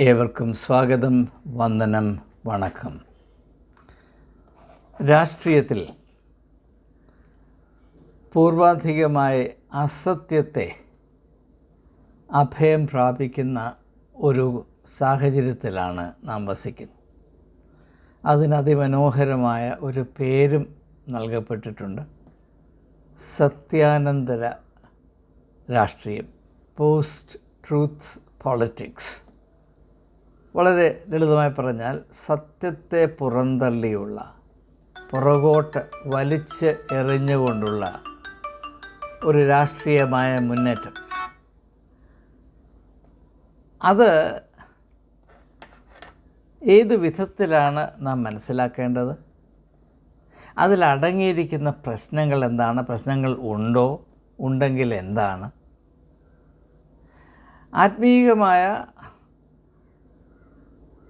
ഏവർക്കും സ്വാഗതം വന്ദനം വണക്കം. രാഷ്ട്രീയത്തിൽ പൂർവാധികമായ അസത്യത്തെ അഭയം പ്രാപിക്കുന്ന ഒരു സാഹചര്യത്തിലാണ് നാം വസിക്കുന്നത്. അതിനതിമനോഹരമായ ഒരു പേരും നൽകപ്പെട്ടിട്ടുണ്ട്. സത്യാനന്തര രാഷ്ട്രീയം പോസ്റ്റ് ട്രൂത്ത് പോളിറ്റിക്സ്. വളരെ ലളിതമായി പറഞ്ഞാൽ സത്യത്തെ പുറന്തള്ളിയുള്ള പുറകോട്ട് വലിച്ച് എറിഞ്ഞുകൊണ്ടുള്ള ഒരു രാഷ്ട്രീയമായ മുന്നേറ്റം. അത് ഏത് വിധത്തിലാണ് നാം മനസ്സിലാക്കേണ്ടത്? അതിലടങ്ങിയിരിക്കുന്ന പ്രശ്നങ്ങൾ എന്താണ്? പ്രശ്നങ്ങൾ ഉണ്ടോ? ഉണ്ടെങ്കിൽ എന്താണ്? ആത്മീയമായ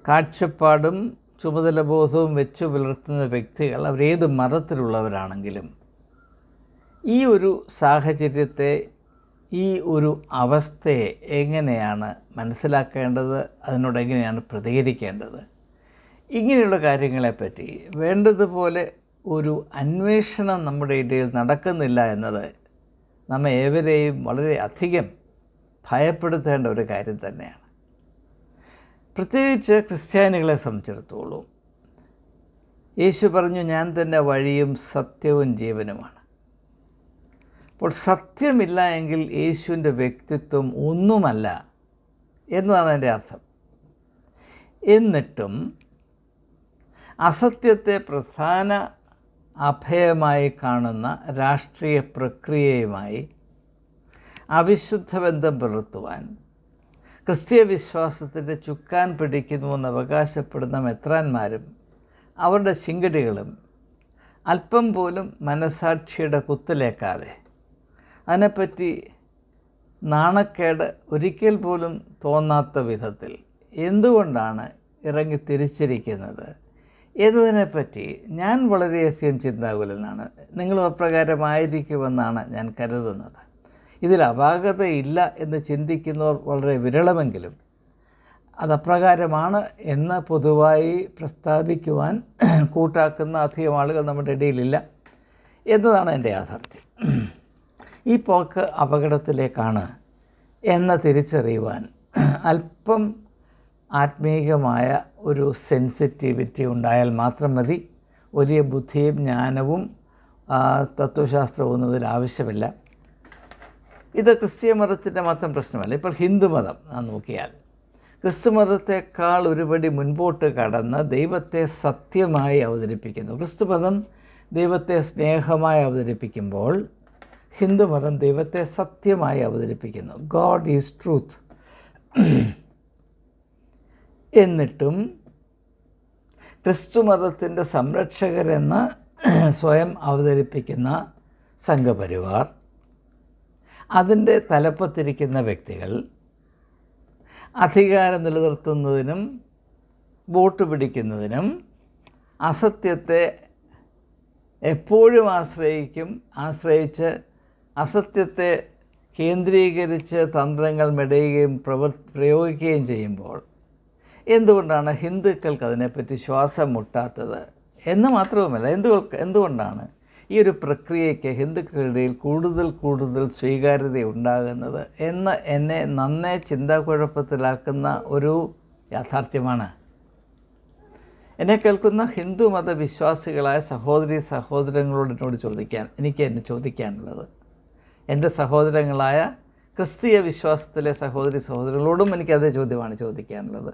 കാഴ്ചപ്പാടും ചുമതലബോധവും വെച്ച് പുലർത്തുന്ന വ്യക്തികൾ അവരേത് മതത്തിലുള്ളവരാണെങ്കിലും ഈ ഒരു സാഹചര്യത്തെ ഈ ഒരു അവസ്ഥയെ എങ്ങനെയാണ് മനസ്സിലാക്കേണ്ടത് അതിനോട് എങ്ങനെയാണ് പ്രതികരിക്കേണ്ടത്? ഇങ്ങനെയുള്ള കാര്യങ്ങളെപ്പറ്റി വേണ്ടതുപോലെ ഒരു അന്വേഷണം നമ്മുടെ ഇടയിൽ നടക്കുന്നില്ല എന്നത് നമ്മെ ഏവരെയും വളരെയധികം ഭയപ്പെടുത്തേണ്ട ഒരു കാര്യം തന്നെയാണ്. പ്രത്യേകിച്ച് ക്രിസ്ത്യാനികളെ സംബന്ധിച്ചിടത്തോളം യേശു പറഞ്ഞു ഞാൻ തന്നെ വഴിയും സത്യവും ജീവനുമാണ്. അപ്പോൾ സത്യമില്ല എങ്കിൽ യേശുവിന്റെ വ്യക്തിത്വം ഒന്നുമല്ല എന്നതാണ് എന്റെ അർത്ഥം. എന്നിട്ടും അസത്യത്തെ പ്രധാന അഭയമായി കാണുന്ന രാഷ്ട്രീയ പ്രക്രിയയുമായി അവിശുദ്ധ ബന്ധം പുലർത്തുവാൻ ക്രിസ്തീയ വിശ്വാസത്തിന്റെ ചുക്കാൻ പിടിക്കുന്നുവെന്ന് അവകാശപ്പെടുന്ന മെത്രാന്മാരും അവരുടെ ചിങ്കടികളും അല്പം പോലും മനസാക്ഷിയുടെ കുത്തിലേക്കാതെ അതിനെപ്പറ്റി നാണക്കേട് ഒരിക്കൽ പോലും തോന്നാത്ത വിധത്തിൽ എന്തുകൊണ്ടാണ് ഇറങ്ങി തിരിച്ചിരിക്കുന്നത് എന്നതിനെപ്പറ്റി ഞാൻ വളരെയധികം ചിന്താകുലനാണ്. നിങ്ങളും അപ്രകാരമായിരിക്കുമെന്നാണ് ഞാൻ കരുതുന്നത്. ഇതിൽ അപാകതയില്ല എന്ന് ചിന്തിക്കുന്നവർ വളരെ വിരളമെങ്കിലും അതപ്രകാരമാണ് എന്ന് പൊതുവായി പ്രസ്താവിക്കുവാൻ കൂട്ടാക്കുന്ന അധികം ആളുകൾ നമ്മുടെ ഇടയിലില്ല എന്നതാണ് എന്റെ യാഥാർത്ഥ്യം. ഈ പോക്ക് അപകടത്തിലേക്കാണ് എന്ന് തിരിച്ചറിയുവാൻ അല്പം ആത്മീയമായ ഒരു സെൻസിറ്റിവിറ്റി ഉണ്ടായാൽ മാത്രം മതി. വലിയ ബുദ്ധിയും ജ്ഞാനവും തത്വശാസ്ത്രവും ഒന്നും ഇതിൽ ആവശ്യമില്ല. ഇത് ക്രിസ്തീയ മതത്തിന്റെ മാത്രം പ്രശ്നമല്ല. ഇപ്പോൾ ഹിന്ദുമതം നോക്കിയാൽ. ക്രിസ്തുമതത്തെക്കാൾ ഒരുപടി മുൻപോട്ട് കടന്ന് ദൈവത്തെ സത്യമായി അവതരിപ്പിക്കുന്നു. ക്രിസ്തുമതം ദൈവത്തെ സ്നേഹമായി അവതരിപ്പിക്കുമ്പോൾ ഹിന്ദുമതം ദൈവത്തെ സത്യമായി അവതരിപ്പിക്കുന്നു. God is truth. എന്നിട്ടും ക്രിസ്തുമതത്തിന്റെ സംരക്ഷകരെന്ന് സ്വയം അവതരിപ്പിക്കുന്ന സംഘപരിവാർ അതിന്റെ തലപ്പത്തിരിക്കുന്ന വ്യക്തികൾ അധികാരം നിലനിർത്തുന്നതിനും വോട്ട് പിടിക്കുന്നതിനും അസത്യത്തെ എപ്പോഴും ആശ്രയിക്കും ആശ്രയിച്ച് അസത്യത്തെ കേന്ദ്രീകരിച്ച് തന്ത്രങ്ങൾ മെടയുകയും പ്രവർ പ്രയോഗിക്കുകയും ചെയ്യുമ്പോൾ എന്തുകൊണ്ടാണ് ഹിന്ദുക്കൾക്ക് അതിനെപ്പറ്റി ശ്വാസം മുട്ടാത്തത് എന്ന് മാത്രവുമല്ല എന്തുകൊണ്ട് എന്തുകൊണ്ടാണ്? ഈ ഒരു പ്രക്രിയയ്ക്ക് ഹിന്ദുക്കളുടെ കൂടുതൽ കൂടുതൽ സ്വീകാര്യത ഉണ്ടാകുന്നത് എന്ന് എന്നെ നന്നേ ചിന്താക്കുഴപ്പത്തിലാക്കുന്ന ഒരു യാഥാർത്ഥ്യമാണ്. എന്നെ കേൾക്കുന്ന ഹിന്ദു മതവിശ്വാസികളായ സഹോദരി സഹോദരങ്ങളോട് എന്നോട് ചോദിക്കാൻ എനിക്ക് എന്നെ ചോദിക്കാനുള്ളത്. എന്റെ സഹോദരങ്ങളായ ക്രിസ്തീയ വിശ്വാസത്തിലെ സഹോദരി സഹോദരങ്ങളോടും എനിക്ക് അതേ ചോദ്യമാണ് ചോദിക്കാനുള്ളത്.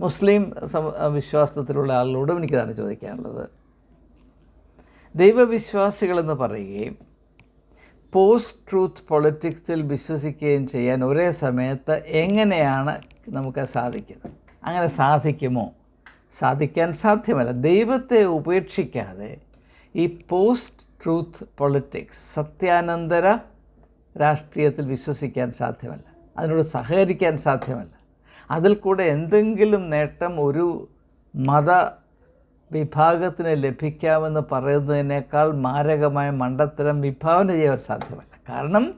മുസ്ലിം വിശ്വാസത്തിലുള്ള ആളുകളോടും എനിക്കതാണ് ചോദിക്കാനുള്ളത്. ദൈവവിശ്വാസികളെന്ന് പറയുകയും പോസ്റ്റ് ട്രൂത്ത് പൊളിറ്റിക്സിൽ വിശ്വസിക്കുകയും ചെയ്യാൻ ഒരേ സമയത്ത് എങ്ങനെയാണ് നമുക്ക് സാധിക്കുന്നത്? അങ്ങനെ സാധിക്കുമോ? സാധിക്കാൻ സാധ്യമല്ല. ദൈവത്തെ ഉപേക്ഷിക്കാതെ ഈ പോസ്റ്റ് ട്രൂത്ത് പൊളിറ്റിക്സ് സത്യാനന്തര രാഷ്ട്രീയത്തിൽ വിശ്വസിക്കാൻ സാധ്യമല്ല. അതിനോട് സഹകരിക്കാൻ സാധ്യമല്ല. അതിൽ കൂടെ എന്തെങ്കിലും നേട്ടം ഒരു മത വിഭാഗത്തിന് ലഭിക്കാമെന്ന് പറയുന്നതിനേക്കാൾ മാരകമായ മണ്ടത്തരം വിഭാവന ചെയ്യാൻ സാധ്യമല്ല. കാരണം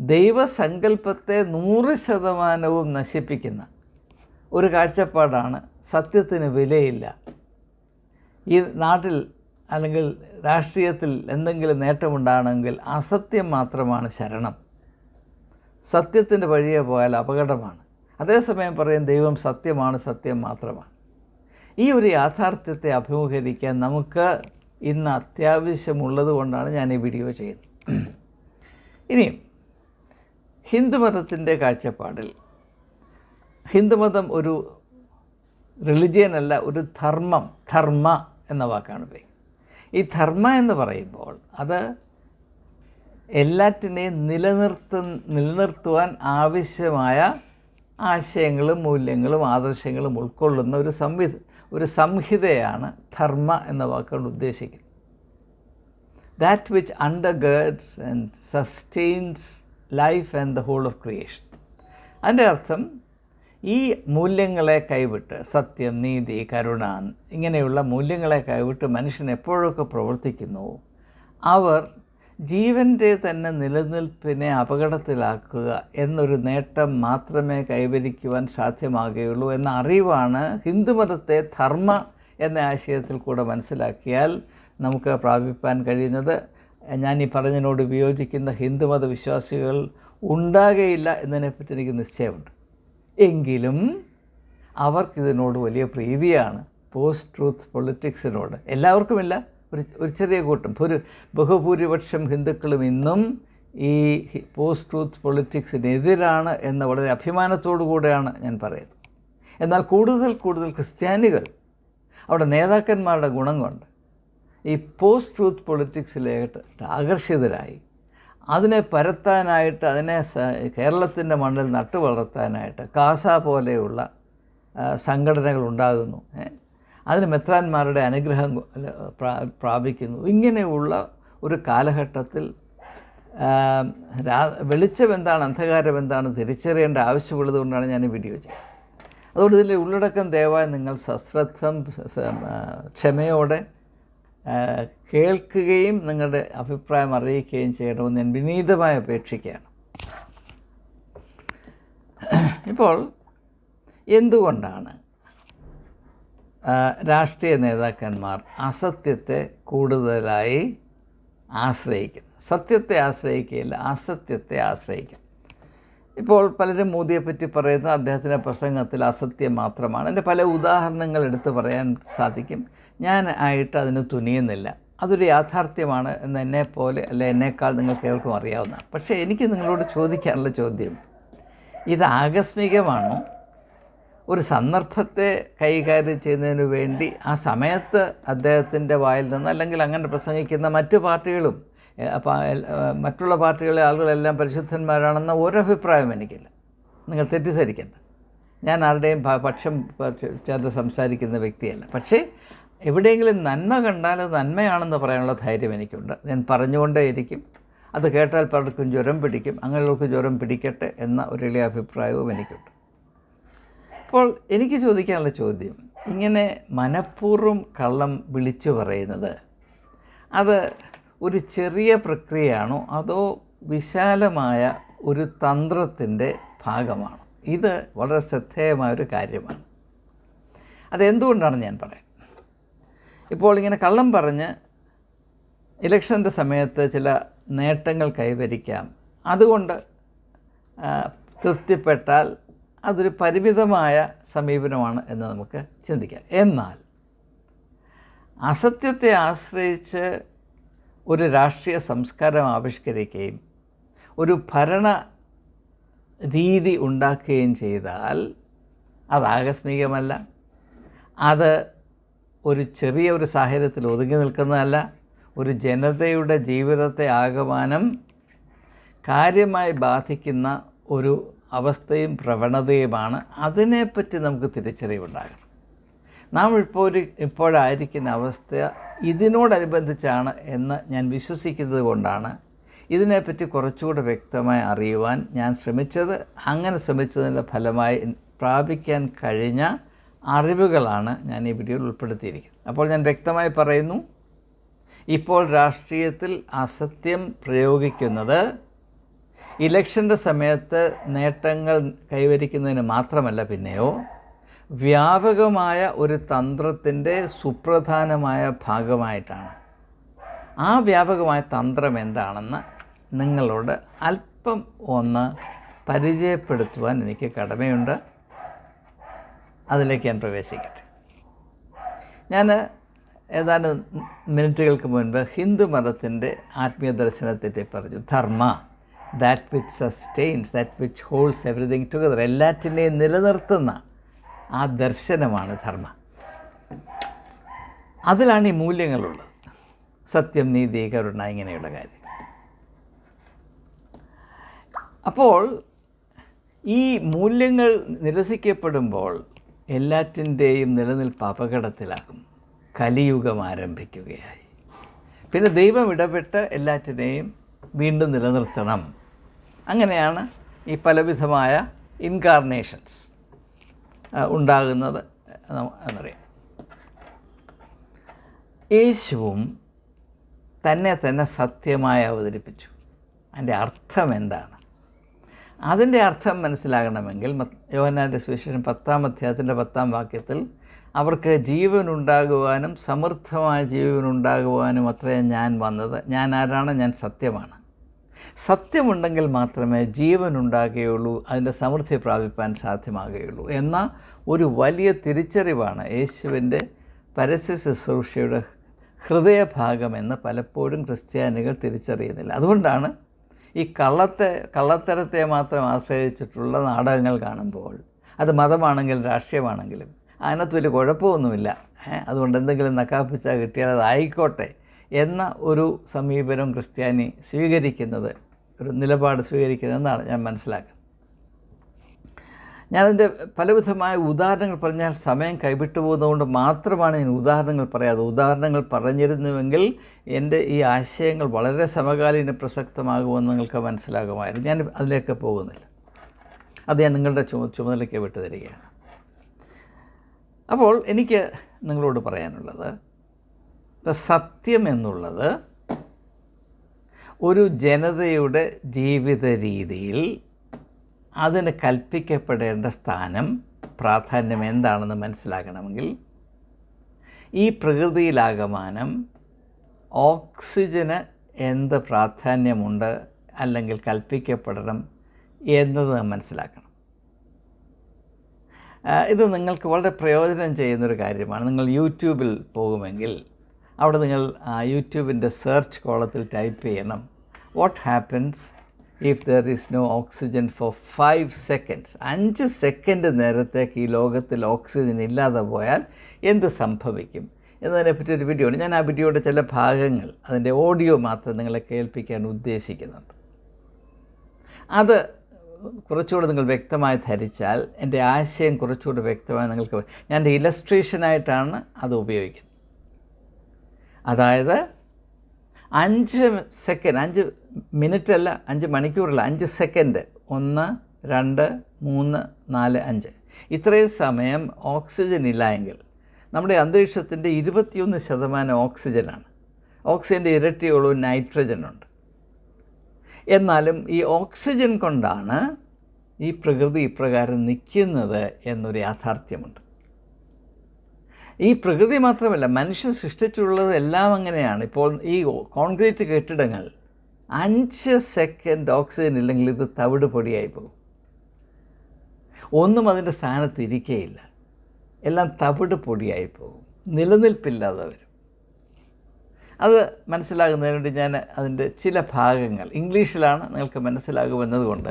ദൈവസങ്കല്പത്തെ നൂറ് ശതമാനവും നശിപ്പിക്കുന്ന ഒരു കാഴ്ചപ്പാടാണ് സത്യത്തിന് വിലയില്ല. ഈ നാട്ടിൽ അല്ലെങ്കിൽ രാഷ്ട്രീയത്തിൽ എന്തെങ്കിലും നേട്ടമുണ്ടാണെങ്കിൽ അസത്യം മാത്രമാണ് ശരണം. സത്യത്തിന്റെ വഴിയെ പോയാൽ അപകടമാണ്. അതേസമയം പറയും ദൈവം സത്യമാണ് സത്യം മാത്രമാണ്. ഈ ഒരു യാഥാർത്ഥ്യത്തെ അഭിമുഖീകരിക്കാൻ നമുക്ക് ഇന്ന് അത്യാവശ്യമുള്ളത് കൊണ്ടാണ് ഞാൻ ഈ വീഡിയോ ചെയ്യുന്നത്. ഇനിയും ഹിന്ദുമതത്തിന്റെ കാഴ്ചപ്പാടിൽ ഹിന്ദുമതം ഒരു റിലിജിയൻ അല്ല ഒരു ധർമ്മം ധർമ്മ എന്ന വാക്കാണ് ഉപയോഗിക്കുന്നത്. ഈ ധർമ്മ എന്ന് പറയുമ്പോൾ അത് എല്ലാറ്റിനെയും നിലനിർത്ത നിലനിർത്തുവാൻ ആവശ്യമായ ആശയങ്ങളും മൂല്യങ്ങളും ആദർശങ്ങളും ഉൾക്കൊള്ളുന്ന ഒരു സംവിധ ഒരു സംഹിതയാണ് ധർമ്മ എന്ന വാക്കുകൊണ്ട് ഉദ്ദേശിക്കുന്നത്. That which undergirds and sustains life and the whole of creation അതിന്റെ അർത്ഥം ഈ മൂല്യങ്ങളെ കൈവിട്ട് സത്യം നീതി കരുണ ഇങ്ങനെയുള്ള മൂല്യങ്ങളെ കൈവിട്ട് മനുഷ്യൻ എപ്പോഴൊക്കെ പ്രവർത്തിക്കുന്നു അവർ ജീവന്റെ തന്നെ നിലനിൽപ്പിനെ അപകടത്തിലാക്കുക എന്നൊരു നേട്ടം മാത്രമേ കൈവരിക്കുവാൻ സാധ്യമാകുകയുള്ളൂ എന്ന അറിവാണ് ഹിന്ദുമതത്തെ ധർമ്മ എന്ന ആശയത്തിൽ കൂടെ മനസ്സിലാക്കിയാൽ നമുക്ക് പ്രാപിപ്പാൻ കഴിയുന്നത്. ഞാൻ ഈ പറഞ്ഞതിനോട് വിയോജിക്കുന്ന ഹിന്ദുമത വിശ്വാസികൾ ഉണ്ടാകുകയില്ല എന്നതിനെപ്പറ്റി എനിക്ക് നിശ്ചയമുണ്ട്. എങ്കിലും അവർക്കിതിനോട് വലിയ പ്രീതിയാണ്. Post truth പൊളിറ്റിക്സിനോട്. എല്ലാവർക്കുമില്ല. ഒരു ഒരു ചെറിയ കൂട്ടം. ഒരു ബഹുഭൂരിപക്ഷം ഹിന്ദുക്കളും ഇന്നും ഈ പോസ്റ്റ് ട്രൂത്ത് പൊളിറ്റിക്സിനെതിരാണ് എന്ന വളരെ അഭിമാനത്തോടു കൂടെയാണ് ഞാൻ പറയുന്നത്. എന്നാൽ കൂടുതൽ കൂടുതൽ ക്രിസ്ത്യാനികൾ അവിടെ നേതാക്കന്മാരുടെ ഗുണം കൊണ്ട് ഈ പോസ്റ്റ് ട്രൂത്ത് പൊളിറ്റിക്സിലേക്ക് ആകർഷിതരായി. അതിനെ പരത്താനായിട്ട് അതിനെ കേരളത്തിന്റെ മണ്ണിൽ നട്ടു വളർത്താനായിട്ട് കാസ പോലെയുള്ള സംഘടനകൾ ഉണ്ടാകുന്നു. അതിന് മെത്രാന്മാരുടെ അനുഗ്രഹം പ്രാപിക്കുന്നു. ഇങ്ങനെയുള്ള ഒരു കാലഘട്ടത്തിൽ വെളിച്ചം എന്താണ് അന്ധകാരം എന്താണ് തിരിച്ചറിയേണ്ട ആവശ്യമുള്ളത് കൊണ്ടാണ് ഞാൻ ഈ വീഡിയോ ചെയ്യുന്നത്. അതുകൊണ്ട് ഇതിന്റെ ഉള്ളടക്കം ദയവായി നിങ്ങൾ സശ്രദ്ധം ക്ഷമയോടെ കേൾക്കുകയും നിങ്ങളുടെ അഭിപ്രായം അറിയിക്കുകയും ചെയ്യണമെന്ന് ഞാൻ വിനീതമായി അപേക്ഷിക്കുകയാണ്. ഇപ്പോൾ എന്തുകൊണ്ടാണ് രാഷ്ട്രീയ നേതാക്കന്മാർ അസത്യത്തെ കൂടുതലായി ആശ്രയിക്കുന്നു. സത്യത്തെ ആശ്രയിക്കുകയില്ല അസത്യത്തെ ആശ്രയിക്കും ഇപ്പോൾ പലരും മോദിയെപ്പറ്റി പറയുന്ന അദ്ദേഹത്തിന്റെ പ്രസംഗത്തിൽ അസത്യം മാത്രമാണ്. എന്റെ പല ഉദാഹരണങ്ങൾ എടുത്ത് പറയാൻ സാധിക്കും. ഞാൻ ആയിട്ട് അതിന് തുനിയുന്നില്ല. അതൊരു യാഥാർത്ഥ്യമാണ് എന്ന് എന്നെപ്പോലെ അല്ല എന്നേക്കാൾ നിങ്ങൾക്ക് ഏവർക്കും അറിയാവുന്നതാണ്. പക്ഷേ എനിക്ക് നിങ്ങളോട് ചോദിക്കാനുള്ള ചോദ്യം ഇത് ആകസ്മികമാണോ? ഒരു സന്ദർഭത്തെ കൈകാര്യം ചെയ്യുന്നതിന് വേണ്ടി ആ സമയത്ത് അദ്ദേഹത്തിന്റെ വായിൽ നിന്ന് അല്ലെങ്കിൽ അങ്ങനെ പ്രസംഗിക്കുന്ന മറ്റു പാർട്ടികളും മറ്റുള്ള പാർട്ടികളിലെ ആളുകളെല്ലാം പരിശുദ്ധന്മാരാണെന്ന ഒരഭിപ്രായം എനിക്കില്ല. നിങ്ങൾ തെറ്റിദ്ധരിക്കണ്ട ഞാൻ ആരുടെയും പക്ഷം ചേർന്ന് സംസാരിക്കുന്ന വ്യക്തിയല്ല. പക്ഷേ എവിടെയെങ്കിലും നന്മ കണ്ടാൽ അത് നന്മയാണെന്ന് പറയാനുള്ള ധൈര്യം എനിക്കുണ്ട്. ഞാൻ പറഞ്ഞുകൊണ്ടേയിരിക്കും അത് കേട്ടാൽ പലർക്കും ജ്വരം പിടിക്കും. അങ്ങനെയുള്ളവർക്ക് ജ്വരം പിടിക്കട്ടെ എന്ന ഒരു എളിയ അഭിപ്രായവും എനിക്കുണ്ട്. അപ്പോൾ എനിക്ക് ചോദിക്കാനുള്ള ചോദ്യം. ഇങ്ങനെ മനഃപൂർവം കള്ളം വിളിച്ചു പറയുന്നത് അത് ഒരു ചെറിയ പ്രക്രിയയാണോ അതോ വിശാലമായ ഒരു തന്ത്രത്തിന്റെ ഭാഗമാണോ? ഇത് വളരെ ശ്രദ്ധേയമായ ഒരു കാര്യമാണ്. അതെന്തുകൊണ്ടാണ് ഞാൻ പറയാം ഇപ്പോൾ ഇങ്ങനെ കള്ളം പറഞ്ഞ് ഇലക്ഷന്റെ സമയത്ത് ചില നേട്ടങ്ങൾ കൈവരിക്കാം. അതുകൊണ്ട് തൃപ്തിപ്പെട്ടാൽ അതൊരു പരിമിതമായ സമീപനമാണ് എന്ന് നമുക്ക് ചിന്തിക്കാം. എന്നാൽ അസത്യത്തെ ആശ്രയിച്ച് ഒരു രാഷ്ട്രീയ സംസ്കാരം ആവിഷ്കരിക്കുകയും ഒരു ഭരണ രീതി ഉണ്ടാക്കുകയും ചെയ്താൽ അത് ആകസ്മികമല്ല. അത് ഒരു ചെറിയ ഒരു സാഹചര്യത്തിൽ ഒതുങ്ങി നിൽക്കുന്നതല്ല. ഒരു ജനതയുടെ ജീവിതത്തെ ആകമാനം കാര്യമായി ബാധിക്കുന്ന ഒരു അവസ്ഥയും പ്രവണതയുമാണ് അതിനെപ്പറ്റി നമുക്ക് തിരിച്ചറിവുണ്ടാകണം. നാം ഇപ്പോൾ ഒരു ഇപ്പോഴായിരിക്കുന്ന അവസ്ഥ ഇതിനോടനുബന്ധിച്ചാണ് എന്ന് ഞാൻ വിശ്വസിക്കുന്നത് കൊണ്ടാണ് ഇതിനെപ്പറ്റി കുറച്ചുകൂടെ വ്യക്തമായി അറിയുവാൻ ഞാൻ ശ്രമിച്ചത്. അങ്ങനെ ശ്രമിച്ചതിന്റെ ഫലമായി പ്രാപിക്കാൻ കഴിഞ്ഞ അറിവുകളാണ് ഞാൻ ഈ വീഡിയോയിൽ ഉൾപ്പെടുത്തിയിരിക്കുന്നത്. അപ്പോൾ ഞാൻ വ്യക്തമായി പറയുന്നു ഇപ്പോൾ രാഷ്ട്രീയത്തിൽ അസത്യം പ്രയോഗിക്കുന്നത് ഇലക്ഷന്റെ സമയത്ത് നേട്ടങ്ങൾ കൈവരിക്കുന്നതിന് മാത്രമല്ല പിന്നെയോ വ്യാപകമായ ഒരു തന്ത്രത്തിന്റെ സുപ്രധാനമായ ഭാഗമായിട്ടാണ്. ആ വ്യാപകമായ തന്ത്രം എന്താണെന്ന് നിങ്ങളോട് അല്പം ഒന്ന് പരിചയപ്പെടുത്തുവാൻ എനിക്ക് കടമയുണ്ട്. അതിലേക്ക് ഞാൻ പ്രവേശിക്കട്ടെ. ഞാൻ ഏതാനും മിനിറ്റുകൾക്ക് മുൻപ് ഹിന്ദു മതത്തിന്റെ ആത്മീയ ദർശനത്തെ പറഞ്ഞു. ധർമ്മ. That which sustains that which holds everything together എല്ലാറ്റിനെയും നിലനിർത്തുന്ന ആ ദർശനമാണ് ധർമ്മ. അതിലാണ് ഈ മൂല്യങ്ങളുള്ളത്. സത്യം നീതി കരുണ ഇങ്ങനെയുള്ള കാര്യം. അപ്പോൾ ഈ മൂല്യങ്ങൾ നിരസിക്കപ്പെടുമ്പോൾ എല്ലാറ്റിന്റെയും നിലനിൽപ്പ് അപകടത്തിലാകും. കലിയുഗം ആരംഭിക്കുകയായി. പിന്നെ ദൈവം ഇടപെട്ട് എല്ലാറ്റിനെയും വീണ്ടും നിലനിർത്തണം. അങ്ങനെയാണ് ഈ പലവിധമായ ഇൻകാർണേഷൻസ് ഉണ്ടാകുന്നത് എന്നറിയാം. യേശുവും തന്നെ തന്നെ സത്യമായി അവതരിപ്പിച്ചു. അതിന്റെ അർത്ഥം എന്താണ്? അതിന്റെ അർത്ഥം മനസ്സിലാകണമെങ്കിൽ യോഹനാന്റെ സുവിശേഷം പത്താം അധ്യായത്തിന്റെ പത്താം വാക്യത്തിൽ അവർക്ക് ജീവൻ ഉണ്ടാകുവാനും സമൃദ്ധമായ ജീവൻ ഉണ്ടാകുവാനും അത്രയും ഞാൻ വന്നത് ഞാൻ ആരാണ്? ഞാൻ സത്യമാണ്. സത്യമുണ്ടെങ്കിൽ മാത്രമേ ജീവൻ ഉണ്ടാകുകയുള്ളൂ അതിന്റെ സമൃദ്ധി പ്രാപിപ്പാൻ സാധ്യമാകുകയുള്ളൂ. എന്ന ഒരു വലിയ തിരിച്ചറിവാണ് യേശുവിന്റെ പരസ്യ ശുശ്രൂഷയുടെ ഹൃദയഭാഗമെന്ന് പലപ്പോഴും ക്രിസ്ത്യാനികൾ തിരിച്ചറിയുന്നില്ല. അതുകൊണ്ടാണ് ഈ കള്ളത്തെ കള്ളത്തരത്തെ മാത്രം ആശ്രയിച്ചിട്ടുള്ള നാടകങ്ങൾ കാണുമ്പോൾ അത് മതമാണെങ്കിലും രാഷ്ട്രീയമാണെങ്കിലും അതിനകത്ത് വലിയ കുഴപ്പമൊന്നുമില്ല. അതുകൊണ്ട് എന്തെങ്കിലും നക്കാപ്പിച്ച കിട്ടിയാൽ അതായിക്കോട്ടെ എന്ന ഒരു സമീപനം ക്രിസ്ത്യാനി സ്വീകരിക്കുന്നത് ഒരു നിലപാട് സ്വീകരിക്കുന്നത് എന്നാണ് ഞാൻ മനസ്സിലാക്കുന്നത്. ഞാനതിന്റെ പലവിധമായ ഉദാഹരണങ്ങൾ പറഞ്ഞാൽ സമയം കൈവിട്ടു പോകുന്നതുകൊണ്ട് മാത്രമാണ് ഞാൻ ഉദാഹരണങ്ങൾ പറയാതെ ഉദാഹരണങ്ങൾ പറഞ്ഞിരുന്നുവെങ്കിൽ എന്റെ ഈ ആശയങ്ങൾ വളരെ സമകാലീന പ്രസക്തമാകുമെന്ന് നിങ്ങൾക്ക് മനസ്സിലാകുമായിരുന്നു. ഞാൻ അതിലേക്ക് പോകുന്നില്ല. അത് ഞാൻ നിങ്ങളുടെ ചുമ ചുമതലയ്ക്ക് വിട്ടു തരികയാണ്. അപ്പോൾ എനിക്ക് നിങ്ങളോട് പറയാനുള്ളത് സത്യം എന്നുള്ളത് ഒരു ജനതയുടെ ജീവിത രീതിയിൽ അതിന് കൽപ്പിക്കപ്പെടേണ്ട സ്ഥാനം പ്രാധാന്യം എന്താണെന്ന് മനസ്സിലാക്കണമെങ്കിൽ ഈ പ്രകൃതിയിലാകമാനം ഓക്സിജന് എന്ത് പ്രാധാന്യമുണ്ട് അല്ലെങ്കിൽ കൽപ്പിക്കപ്പെടണം എന്നത് മനസ്സിലാക്കണം. ഇത് നിങ്ങൾക്ക് വളരെ പ്രയോജനം ചെയ്യുന്നൊരു കാര്യമാണ്. നിങ്ങൾ യൂട്യൂബിൽ പോകുമെങ്കിൽ അവിടെ നിങ്ങൾ യൂട്യൂബിന്റെ സെർച്ച് കോളത്തിൽ ടൈപ്പ് ചെയ്യണം. What happens if there is no oxygen for five seconds അഞ്ച് സെക്കൻഡ് നേരത്തേക്ക് ഈ ലോകത്തിൽ ഓക്സിജൻ ഇല്ലാതെ പോയാൽ എന്ത് സംഭവിക്കും? എന്നതിനെപ്പറ്റി ഒരു വീഡിയോ ഉണ്ട്. ഞാൻ ആ വീഡിയോയുടെ ചില ഭാഗങ്ങൾ അതിന്റെ ഓഡിയോ മാത്രം നിങ്ങളെ കേൾപ്പിക്കാൻ ഉദ്ദേശിക്കുന്നുണ്ട്. അത് കുറച്ചുകൂടെ നിങ്ങൾ വ്യക്തമായി ധരിച്ചാൽ എന്റെ ആശയം കുറച്ചുകൂടെ വ്യക്തമായി നിങ്ങൾക്ക് ഞാൻ ഇലസ്ട്രേഷനായിട്ടാണ് അത് ഉപയോഗിക്കുന്നത്. അതായത് അഞ്ച് സെക്കൻഡ് അഞ്ച് മിനിറ്റ് അല്ല അഞ്ച് മണിക്കൂറല്ല അഞ്ച് സെക്കൻഡ് ഒന്ന് രണ്ട് മൂന്ന് നാല് അഞ്ച്. ഇത്രയും സമയം ഓക്സിജൻ ഇല്ല എങ്കിൽ നമ്മുടെ അന്തരീക്ഷത്തിന്റെ ഇരുപത്തിയൊന്ന് ശതമാനം ഓക്സിജനാണ് ഓക്സിജന്റെ ഇരട്ടിയോളവും നൈട്രജനുണ്ട് എന്നാലും ഈ ഓക്സിജൻ കൊണ്ടാണ് ഈ പ്രകൃതി ഇപ്രകാരം നിൽക്കുന്നത് എന്നൊരു യാഥാർത്ഥ്യമുണ്ട്. ഈ പ്രകൃതി മാത്രമല്ല മനുഷ്യൻ സൃഷ്ടിച്ചുള്ളത് എല്ലാം അങ്ങനെയാണ്. ഇപ്പോൾ ഈ കോൺക്രീറ്റ് കെട്ടിടങ്ങൾ അഞ്ച് സെക്കൻഡ് ഓക്സിജൻ ഇല്ലെങ്കിൽ ഇത് തവിട് പൊടിയായി പോകും. ഒന്നും അതിന്റെ സ്ഥാനത്ത് ഇരിക്കുകയില്ല എല്ലാം തവിട് പൊടിയായി പോകും. നിലനിൽപ്പില്ലാതെ വരും. അത് മനസ്സിലാകുന്നതിന് വേണ്ടി ഞാൻ അതിന്റെ ചില ഭാഗങ്ങൾ ഇംഗ്ലീഷിലാണ് നിങ്ങൾക്ക് മനസ്സിലാകുമെന്നതുകൊണ്ട്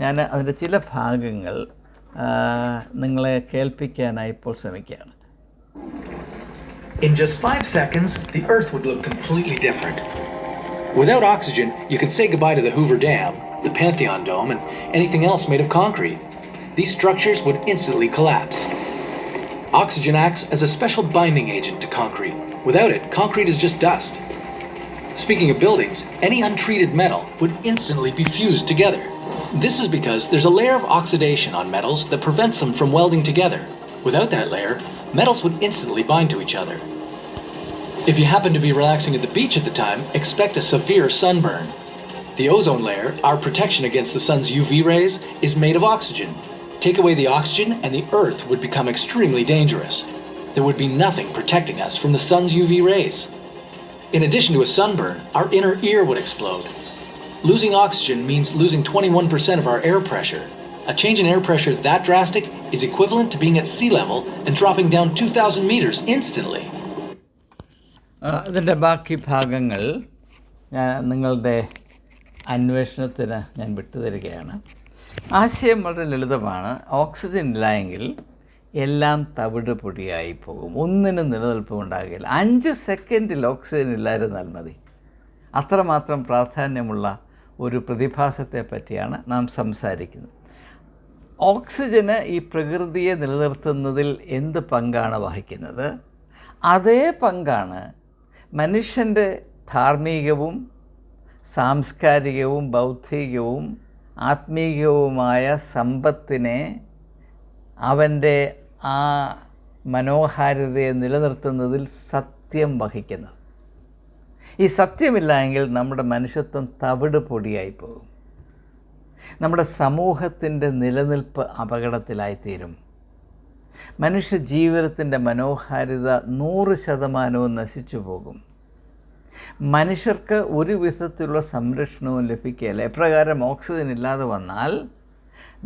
ഞാൻ അതിന്റെ ചില ഭാഗങ്ങൾ നിങ്ങളെ കേൾപ്പിക്കാനായി ഇപ്പോൾ ശ്രമിക്കുകയാണ്. In just five seconds, the Earth would look completely different. Without oxygen, you could say goodbye to the Hoover Dam, the Pantheon Dome, and anything else made of concrete. These structures would instantly collapse. Oxygen acts as a special binding agent to concrete. Without it, concrete is just dust. Speaking of buildings, any untreated metal would instantly be fused together. This is because there's a layer of oxidation on metals that prevents them from welding together. Without that layer, metals would instantly bind to each other. If you happen to be relaxing at the beach at the time, expect a severe sunburn. The ozone layer, our protection against the sun's UV rays, is made of oxygen. Take away the oxygen, and the Earth would become extremely dangerous. There would be nothing protecting us from the sun's UV rays. In addition to a sunburn, our inner ear would explode. Losing oxygen means losing 21% of our air pressure. A change in air pressure that drastic is equivalent to being at sea level and dropping down 2,000 meters instantly. ഇതിന്റെ ബാക്കി ഭാഗങ്ങൾ ഞാൻ നിങ്ങളുടെ അന്വേഷണത്തിന് ഞാൻ വിട്ടുതരികയാണ്. ആശയം വളരെ ലളിതമാണ്. ഓക്സിജൻ ഇല്ലായെങ്കിൽ എല്ലാം തവിട് പൊടിയായി പോകും. ഒന്നിനും നിലനിൽപ്പ് ഉണ്ടാകില്ല അഞ്ച് സെക്കൻഡിൽ ഓക്സിജൻ ഇല്ലായിരുന്നാൽ മതി. അത്രമാത്രം പ്രാധാന്യമുള്ള ഒരു പ്രതിഭാസത്തെ പറ്റിയാണ് നാം സംസാരിക്കുന്നത്. ഓക്സിജന് ഈ പ്രകൃതിയെ നിലനിർത്തുന്നതിൽ എന്ത് പങ്കാണ് വഹിക്കുന്നത്? അതേ പങ്കാണ് മനുഷ്യന്റെ ധാർമ്മികവും സാംസ്കാരികവും ബൗദ്ധികവും ആത്മീയവുമായ സമ്പത്തിനെ അവന്റെ ആ മനോഹാരിതയെ നിലനിർത്തുന്നതിൽ സത്യം വഹിക്കുന്നത്. ഈ സത്യമില്ല എങ്കിൽ നമ്മുടെ മനുഷ്യത്വം തവിട് പൊടിയായി പോകും. നമ്മുടെ സമൂഹത്തിന്റെ നിലനിൽപ്പ് അപകടത്തിലായിത്തീരും. മനുഷ്യ ജീവിതത്തിന്റെ മനോഹാരിത നൂറ് ശതമാനവും നശിച്ചു പോകും. മനുഷ്യർക്ക് ഒരു വിധത്തിലുള്ള സംരക്ഷണവും ലഭിക്കുകയില്ല. എപ്രകാരം ഓക്സിജൻ ഇല്ലാതെ വന്നാൽ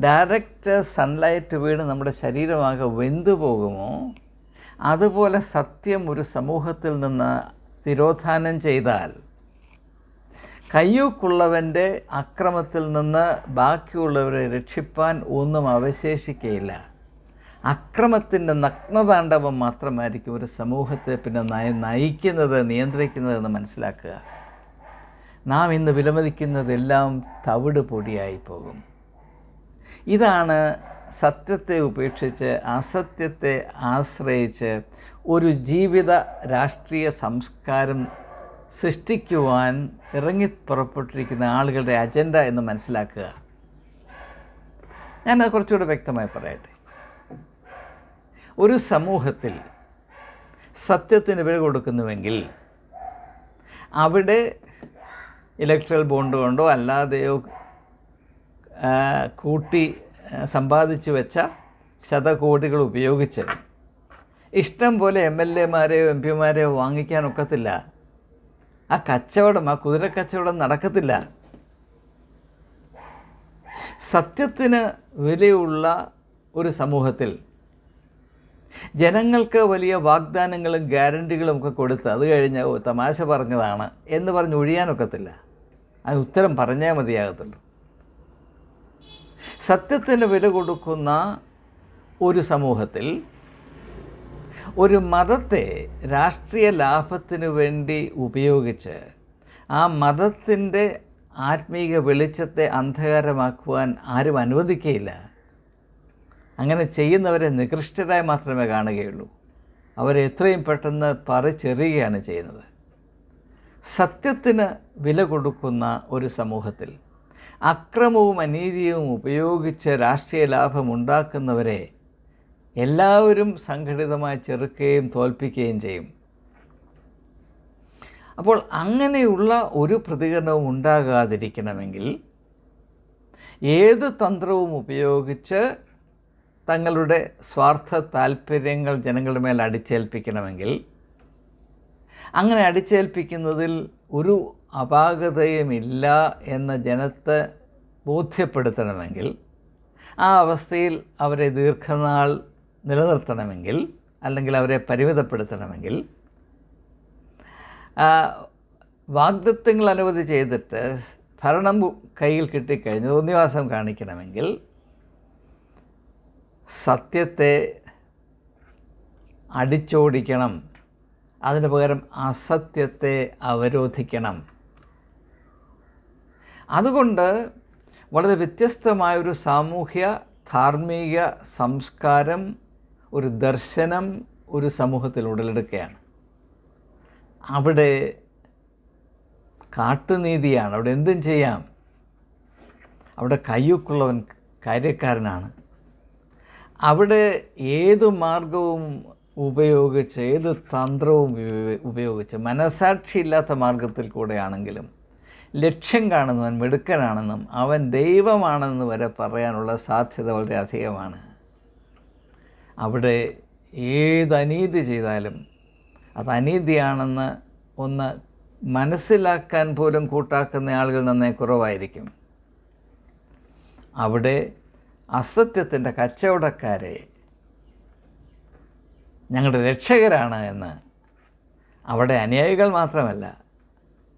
ഡയറക്റ്റ് സൺലൈറ്റ് വീണ് നമ്മുടെ ശരീരമാകെ വെന്തു പോകുമോ? അതുപോലെ സത്യം ഒരു സമൂഹത്തിൽ നിന്ന് തിരോധാനം ചെയ്താൽ കയ്യൂക്കുള്ളവന്റെ അക്രമത്തിൽ നിന്ന് ബാക്കിയുള്ളവരെ രക്ഷിപ്പാൻ ഒന്നും അവശേഷിക്കയില്ല. അക്രമത്തിന്റെ നഗ്നതാണ്ഡവം മാത്രമായിരിക്കും ഒരു സമൂഹത്തെ പിന്നെ നയ നയിക്കുന്നത് നിയന്ത്രിക്കുന്നതെന്ന് മനസ്സിലാക്കുക. നാം ഇന്ന് വിലമതിക്കുന്നതെല്ലാം തവിട് പൊടിയായി പോകും. ഇതാണ് സത്യത്തെ ഉപേക്ഷിച്ച് അസത്യത്തെ ആശ്രയിച്ച് ഒരു ജീവിത രാഷ്ട്രീയ സംസ്കാരം സൃഷ്ടിക്കുവാൻ ഇറങ്ങി പുറപ്പെട്ടിരിക്കുന്ന ആളുകളുടെ അജണ്ട എന്ന് മനസ്സിലാക്കുക. ഞാനത് കുറച്ചുകൂടെ വ്യക്തമായി പറയട്ടെ. ഒരു സമൂഹത്തിൽ സത്യത്തിന് വില കൊടുക്കുന്നുവെങ്കിൽ അവിടെ ഇലക്ട്രൽ ബോണ്ട് കൊണ്ടോ അല്ലാതെയോ കൂട്ടി സമ്പാദിച്ചു വെച്ച ശതകോടികൾ ഉപയോഗിച്ച് ഇഷ്ടം പോലെ എം എൽ എമാരെയോ എം പിമാരെയോ വാങ്ങിക്കാനൊക്കത്തില്ല ആ കച്ചവടം ആ കുതിര കച്ചവടം നടക്കത്തില്ല. സത്യത്തിന് വിലയുള്ള ഒരു സമൂഹത്തിൽ ജനങ്ങൾക്ക് വലിയ വാഗ്ദാനങ്ങളും ഗ്യാരണ്ടികളും ഒക്കെ കൊടുത്ത് അത് കഴിഞ്ഞ് "ഓ, തമാശ പറഞ്ഞതാണ് എന്ന് പറഞ്ഞ് ഒഴിയാനൊക്കത്തില്ല അതിന് ഉത്തരം പറഞ്ഞേ മതിയാകത്തുള്ളൂ. സത്യത്തിന് വില കൊടുക്കുന്ന ഒരു സമൂഹത്തിൽ ഒരു മതത്തെ രാഷ്ട്രീയ ലാഭത്തിനു വേണ്ടി ഉപയോഗിച്ച് ആ മതത്തിന്റെ ആത്മീക വെളിച്ചത്തെ അന്ധകാരമാക്കുവാൻ ആരും അനുവദിക്കുകയില്ല അങ്ങനെ ചെയ്യുന്നവരെ നികൃഷ്ടരായി മാത്രമേ കാണുകയുള്ളൂ. അവരെ എത്രയും പെട്ടെന്ന് പറിച്ചെറിയുകയാണ് ചെയ്യുന്നത്. സത്യത്തിന് വില കൊടുക്കുന്ന ഒരു സമൂഹത്തിൽ അക്രമവും അനീതിയും ഉപയോഗിച്ച് രാഷ്ട്രീയ ലാഭം ഉണ്ടാക്കുന്നവരെ എല്ലാവരും സംഘടിതമായി ചെറുക്കുകയും തോൽപ്പിക്കുകയും ചെയ്യും. അപ്പോൾ അങ്ങനെയുള്ള ഒരു പ്രതികരണവും ഉണ്ടാകാതിരിക്കണമെങ്കിൽ ഏത് തന്ത്രവും ഉപയോഗിച്ച് തങ്ങളുടെ സ്വാർത്ഥ താല്പര്യങ്ങൾ ജനങ്ങളുടെ മേൽ അടിച്ചേൽപ്പിക്കണമെങ്കിൽ അങ്ങനെ അടിച്ചേൽപ്പിക്കുന്നതിൽ ഒരു അപാകതയുമില്ല എന്ന ജനത്തെ ബോധ്യപ്പെടുത്തണമെങ്കിൽ ആ അവസ്ഥയിൽ അവരെ ദീർഘനാൾ നിലനിർത്തണമെങ്കിൽ അല്ലെങ്കിൽ അവരെ പരിമിതപ്പെടുത്തണമെങ്കിൽ വാഗ്ദത്വങ്ങൾ അനുമതി ചെയ്തിട്ട് ഭരണം കയ്യിൽ കിട്ടിക്കഴിഞ്ഞ് തോന്നിവാസം കാണിക്കണമെങ്കിൽ സത്യത്തെ അടിച്ചോടിക്കണം. അതിന് പകരം അസത്യത്തെ അവരോധിക്കണം. അതുകൊണ്ട് വളരെ വ്യത്യസ്തമായൊരു സാമൂഹ്യ ധാർമ്മിക സംസ്കാരം ഒരു ദർശനം ഒരു സമൂഹത്തിൽ ഉടലെടുക്കുകയാണ്. അവിടെ കാട്ടുനീതിയാണ്. അവിടെ എന്തും ചെയ്യാം. അവിടെ കയ്യൊക്കുള്ളവൻ കാര്യക്കാരനാണ്. അവിടെ ഏത് മാർഗവും ഉപയോഗിച്ച് ഏത് തന്ത്രവും ഉപയോ- ഉപയോഗിച്ച് മനസാക്ഷിയില്ലാത്ത മാർഗത്തിൽ കൂടെയാണെങ്കിലും ലക്ഷ്യം കാണുന്നവൻ മിടുക്കനാണെന്നും അവൻ ദൈവമാണെന്ന് വരെ പറയാനുള്ള സാധ്യത വളരെ അധികമാണ്. അവിടെ ഏത് അനീതി ചെയ്താലും അത് അനീതിയാണെന്ന് ഒന്ന് മനസ്സിലാക്കാൻ പോലും കൂട്ടാക്കുന്ന ആളുകൾ നന്നേ കുറവായിരിക്കും. അവിടെ അസത്യത്തിന്റെ കച്ചവടക്കാരെ ഞങ്ങളുടെ രക്ഷകരാണ് എന്ന്. അവിടെ അനുയായികൾ മാത്രമല്ല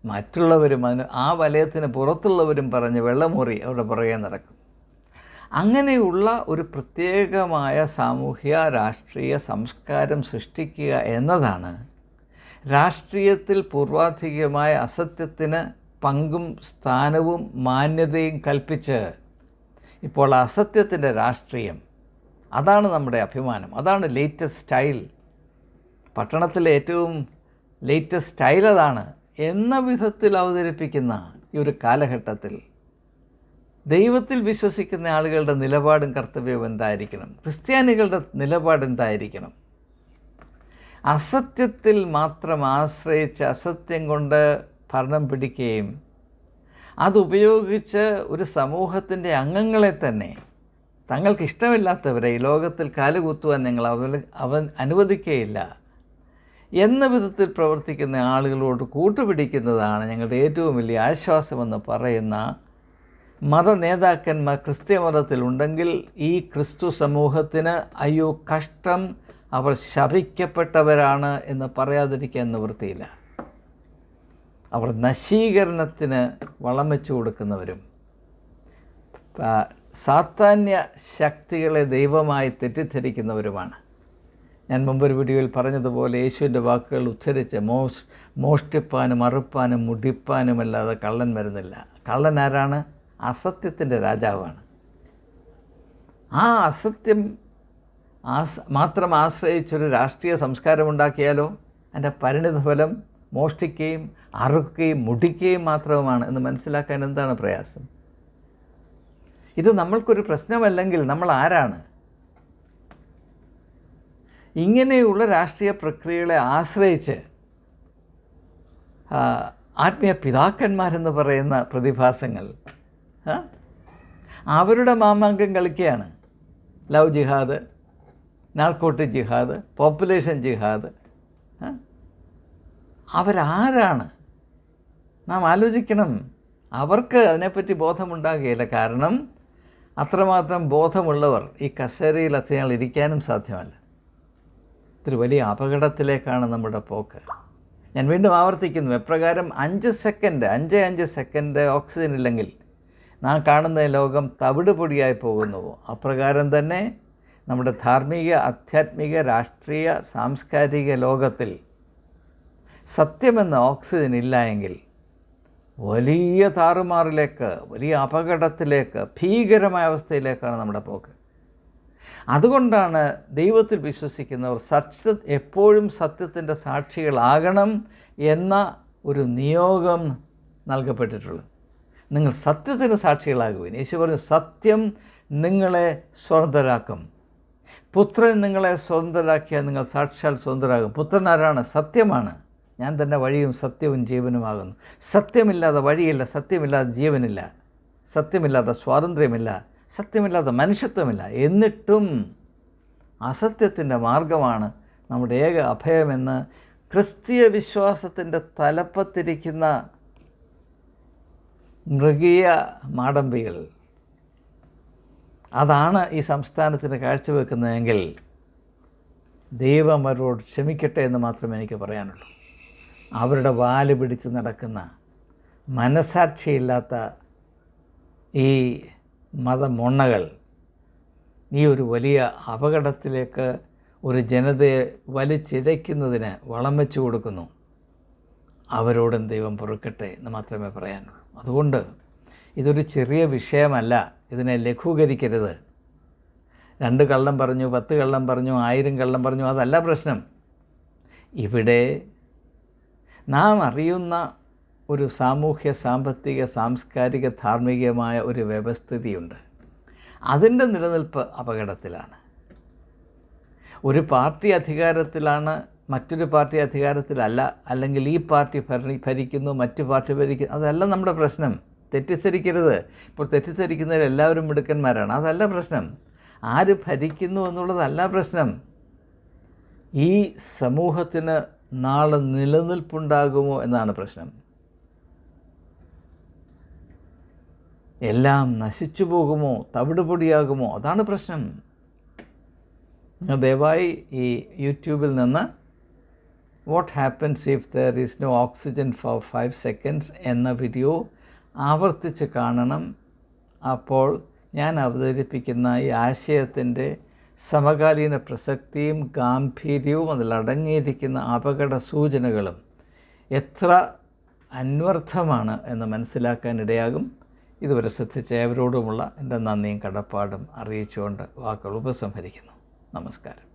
മറ്റുള്ളവരും അതിന് ആ വലയത്തിന് പുറത്തുള്ളവരും പറഞ്ഞ് വെള്ളമുറി അവിടെ പുറകെ നടക്കും. അങ്ങനെയുള്ള ഒരു പ്രത്യേകമായ സാമൂഹ്യ രാഷ്ട്രീയ സംസ്കാരം സൃഷ്ടിക്കുക എന്നതാണ് രാഷ്ട്രീയത്തിൽ പൂർവാധികമായ അസത്യത്തിന് പങ്കും സ്ഥാനവും മാന്യതയും കൽപ്പിച്ച് ഇപ്പോൾ അസത്യത്തിന്റെ രാഷ്ട്രീയം. അതാണ് നമ്മുടെ അഭിമാനം. അതാണ് ലേറ്റസ്റ്റ് സ്റ്റൈൽ പട്ടണത്തിലെ ഏറ്റവും ലേറ്റസ്റ്റ് സ്റ്റൈൽ അതാണ്. എന്ന വിധത്തിൽ അവതരിപ്പിക്കുന്ന ഈ ഒരു കാലഘട്ടത്തിൽ ദൈവത്തിൽ വിശ്വസിക്കുന്ന ആളുകളുടെ നിലപാടും കർത്തവ്യവും എന്തായിരിക്കണം? ക്രിസ്ത്യാനികളുടെ നിലപാട് എന്തായിരിക്കണം? അസത്യത്തിൽ മാത്രം ആശ്രയിച്ച് അസത്യം കൊണ്ട് ഭരണം പിടിക്കുകയും അതുപയോഗിച്ച് ഒരു സമൂഹത്തിന്റെ അംഗങ്ങളെ തന്നെ തങ്ങൾക്ക് ഇഷ്ടമില്ലാത്തവരെ ഈ ലോകത്തിൽ കാലുകുത്തുവാൻ ഞങ്ങൾ അവ അവൻ അനുവദിക്കുകയില്ല എന്ന വിധത്തിൽ പ്രവർത്തിക്കുന്ന ആളുകളോട് കൂട്ടുപിടിക്കുന്നതാണ് ഞങ്ങളുടെ ഏറ്റവും വലിയ ആശ്വാസമെന്ന് പറയുന്ന മത നേതാക്കന്മാർ ക്രിസ്ത്യ മതത്തിലുണ്ടെങ്കിൽ ഈ ക്രിസ്തു സമൂഹത്തിന് അയ്യോ കഷ്ടം അവർ ശപിക്കപ്പെട്ടവരാണ് എന്ന് പറയാതിരിക്കാൻ നിവൃത്തിയില്ല. അവർ നശീകരണത്തിന് വളം വെച്ചു കൊടുക്കുന്നവരും സാത്താന്യ ശക്തികളെ ദൈവമായി തെറ്റിദ്ധരിക്കുന്നവരുമാണ്. ഞാൻ മുമ്പൊരു വീഡിയോയിൽ പറഞ്ഞതുപോലെ യേശുവിന്റെ വാക്കുകൾ ഉച്ചരിച്ച് മോഷ് മോഷ്ടിപ്പാനും അറുപ്പാനും മുടിപ്പാനുമല്ലാതെ കള്ളൻ വരുന്നില്ല. കള്ളൻ ആരാണ്? അസത്യത്തിന്റെ രാജാവാണ്. ആ അസത്യം ആസ് മാത്രം ആശ്രയിച്ചൊരു രാഷ്ട്രീയ സംസ്കാരമുണ്ടാക്കിയാലോ? അതിന്റെ പരിണിതഫലം മോഷ്ടിക്കുകയും അറുക്കുകയും മുടിക്കുകയും മാത്രവുമാണ് എന്ന് മനസ്സിലാക്കാൻ എന്താണ് പ്രയാസം? ഇത് നമ്മൾക്കൊരു പ്രശ്നമല്ലെങ്കിൽ നമ്മൾ ആരാണ്? ഇങ്ങനെയുള്ള രാഷ്ട്രീയ പ്രക്രിയകളെ ആശ്രയിച്ച് ആത്മീയ പിതാക്കന്മാരെന്ന് പറയുന്ന പ്രതിഭാസങ്ങൾ അവരുടെ മാമാങ്കം കളിക്കുകയാണ് love jihad narcotic jihad population jihad? അവരാരാണ്? നാം ആലോചിക്കണം. അവർക്ക് അതിനെപ്പറ്റി ബോധമുണ്ടാകുകയില്ല. കാരണം അത്രമാത്രം ബോധമുള്ളവർ ഈ കസേരയിൽ അത്രയാൾ ഇരിക്കാനും സാധ്യമല്ല. ഇതൊരു വലിയ അപകടത്തിലേക്കാണ് നമ്മുടെ പോക്ക്. ഞാൻ വീണ്ടും ആവർത്തിക്കുന്നു. എപ്രകാരം അഞ്ച് സെക്കൻഡ് അഞ്ച് അഞ്ച് സെക്കൻഡ് ഓക്സിജൻ ഇല്ലെങ്കിൽ നാം കാണുന്ന ലോകം തവിട് പൊടിയായി പോകുന്നു. അപ്രകാരം തന്നെ നമ്മുടെ ധാർമ്മിക ആധ്യാത്മിക രാഷ്ട്രീയ സാംസ്കാരിക ലോകത്തിൽ സത്യമെന്ന ഓക്സിജൻ ഇല്ല എങ്കിൽ വലിയ താറുമാറിലേക്ക് വലിയ അപകടത്തിലേക്ക് ഭീകരമായ അവസ്ഥയിലേക്കാണ് നമ്മുടെ പോക്ക്. അതുകൊണ്ടാണ് ദൈവത്തിൽ വിശ്വസിക്കുന്നവർ സത്യ എപ്പോഴും സത്യത്തിന്റെ സാക്ഷികളാകണം എന്ന ഒരു നിയോഗം നൽകപ്പെട്ടിട്ടുള്ളത്. നിങ്ങൾ സത്യത്തിന് സാക്ഷികളാകുവിൻ. യേശു പറഞ്ഞു സത്യം നിങ്ങളെ സ്വതന്ത്രരാക്കും. പുത്രൻ നിങ്ങളെ സ്വതന്ത്രരാക്കിയാൽ നിങ്ങൾ സാക്ഷാൽ സ്വതന്ത്രരാകും. പുത്രൻ ആരാണ്? സത്യമാണ്. ഞാൻ തന്നെ വഴിയും സത്യവും ജീവനുമാകുന്നു സത്യമില്ലാതെ വഴിയില്ല സത്യമില്ലാതെ ജീവനില്ല സത്യമില്ലാതെ സ്വാതന്ത്ര്യമില്ല സത്യമില്ലാതെ മനുഷ്യത്വമില്ല. എന്നിട്ടും അസത്യത്തിന്റെ മാർഗമാണ് നമ്മുടെ ഏക അഭയമെന്ന് ക്രിസ്തീയ വിശ്വാസത്തിന്റെ തലപ്പത്തിരിക്കുന്ന മൃഗീയ മാടമ്പികൾ. അതാണ് ഈ സംസ്ഥാനത്തിന് കാഴ്ചവെക്കുന്നതെങ്കിൽ ദൈവം അവരോട് ക്ഷമിക്കട്ടെ എന്ന് മാത്രമേ എനിക്ക് പറയാനുള്ളൂ. അവരുടെ വാൽ പിടിച്ച് നടക്കുന്ന മനസാക്ഷിയില്ലാത്ത ഈ മതമൊണ്ണകൾ ഈ ഒരു വലിയ അപകടത്തിലേക്ക് ഒരു ജനതയെ വലിച്ചിഴയ്ക്കുന്നതിന് വളം വെച്ചു കൊടുക്കുന്നു. അവരോടും ദൈവം പൊറുക്കട്ടെ എന്ന് മാത്രമേ പറയാനുള്ളൂ. അതുകൊണ്ട് ഇതൊരു ചെറിയ വിഷയമല്ല. ഇതിനെ ലഘൂകരിക്കരുത്. രണ്ട് കള്ളം പറഞ്ഞു പത്ത് കള്ളം പറഞ്ഞു ആയിരം കള്ളം പറഞ്ഞു അതല്ല പ്രശ്നം. ഇവിടെ നാം അറിയുന്ന ഒരു സാമൂഹ്യ സാമ്പത്തിക സാംസ്കാരിക ധാർമ്മികമായ ഒരു വ്യവസ്ഥിതിയുണ്ട്. അതിന്റെ നിലനിൽപ്പ് അപകടത്തിലാണ്. ഒരു പാർട്ടി അധികാരത്തിലാണ് മറ്റൊരു പാർട്ടി അധികാരത്തിലല്ല അല്ലെങ്കിൽ ഈ പാർട്ടി ഭരണി ഭരിക്കുന്നു മറ്റു പാർട്ടി ഭരിക്കുന്നു അതല്ല നമ്മുടെ പ്രശ്നം. തെറ്റിദ്ധരിക്കരുത്. ഇപ്പോൾ തെറ്റിദ്ധരിക്കുന്നവർ എല്ലാവരും മിടുക്കന്മാരാണ്. അതല്ല പ്രശ്നം. ആര് ഭരിക്കുന്നു എന്നുള്ളതല്ല പ്രശ്നം. ഈ സമൂഹത്തിന് നാളെ നിലനിൽപ്പുണ്ടാകുമോ എന്നാണ് പ്രശ്നം. എല്ലാം നശിച്ചു പോകുമോ? തവിടുപൊടിയാകുമോ? അതാണ് പ്രശ്നം. ദയവായി ഈ യൂട്യൂബിൽ നിന്ന് what happens if there is no oxygen for five seconds എന്ന വീഡിയോ ആവർത്തിച്ച് കാണണം. അപ്പോൾ ഞാൻ അവതരിപ്പിക്കുന്ന ഈ ആശയത്തിന്റെ സമകാലീന പ്രസക്തിയും ഗാംഭീര്യവും അതിലടങ്ങിയിരിക്കുന്ന അപകട സൂചനകളും എത്ര അന്വർത്ഥമാണ് എന്ന് മനസ്സിലാക്കാനിടയാകും ഇതുവരെ ശ്രദ്ധിച്ച ഏവരോടുമുള്ള എന്റെ നന്ദിയും കടപ്പാടും അറിയിച്ചുകൊണ്ട് വാക്കുകൾ ഉപസംഹരിക്കുന്നു. നമസ്കാരം.